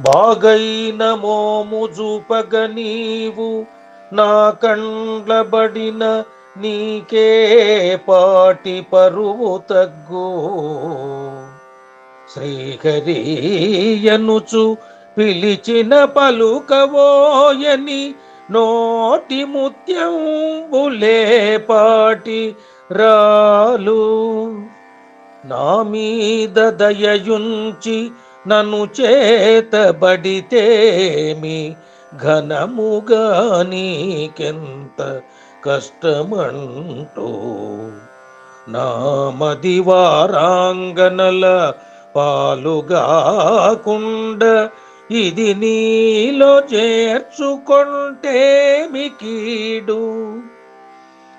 బాగైన మోము చూపగ నీవు నా కండ్లబడిన నీకే పాటి పరువు తగ్గు. శ్రీహరియనుచు పిలిచిన పలుకవోయని నోటి ముత్యంబులే పాటి రాలు. నా మీద దయయుంచి నన్ను చేతబడితేమి ఘనముగా నీకెంత కష్టమంటూ? నామది వారాంగనల పాలుగాకుండ ఇది నీలో చేర్చుకొంటేమి కీడు?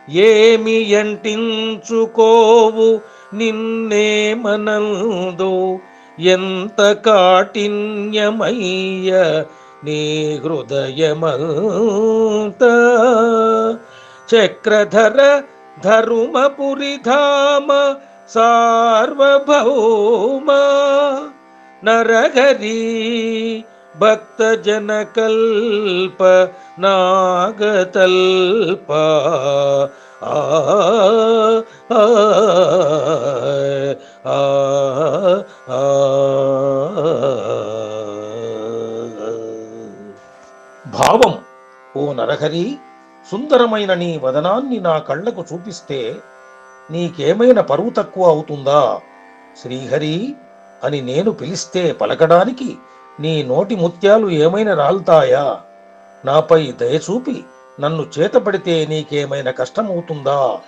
ఏమి ఎంటించుకోవు నిన్నేమనందు ఎంత కాఠిన్యమయ్య నీ హృదయమంత? చక్రధర ధరుమపురిధామ సార్వభౌమ నరహరి భక్తజనకల్ప నాగతల్ప. ఆ ఆ, ఆ, భావం ఓ నరహరి సుందరమైన నీ వదనాన్ని నా కళ్ళకు చూపిస్తే నీకేమైనా పరువు తక్కువ అవుతుందా? శ్రీహరి అని నేను పిలిస్తే పలకడానికి నీ నోటి ముత్యాలు ఏమైనా రాలుతాయా? నాపై దయచూపి నన్ను చేతపడితే నీకేమైనా కష్టమవుతుందా?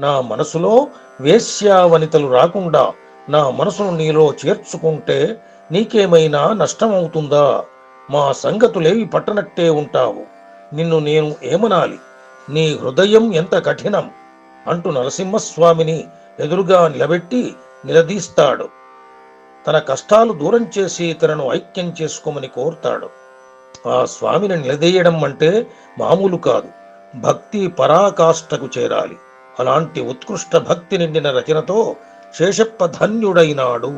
నా మనసులో వేశ్యావనితలు రాకుండా నా మనసును నీలో చేర్చుకుంటే నీకేమైనా నష్టమవుతుందా? మా సంగతులేవి పట్టనట్టే ఉంటావు. నిన్ను నేను ఏమనాలి? నీ హృదయం ఎంత కఠినం? అంటూ నరసింహస్వామిని ఎదురుగా నిలబెట్టి నిలదీస్తాడు. తన కష్టాలు దూరం చేసి తనను ఐక్యం చేసుకోమని కోరుతాడు. ఆ స్వామిని నిలదీయడం అంటే మామూలు కాదు. భక్తి పరాకాష్ఠకు చేరాలి. అలాంటి ఉత్కృష్ట భక్తి నిండిన రచనతో శేషప్ప ధన్యుడైనాడు.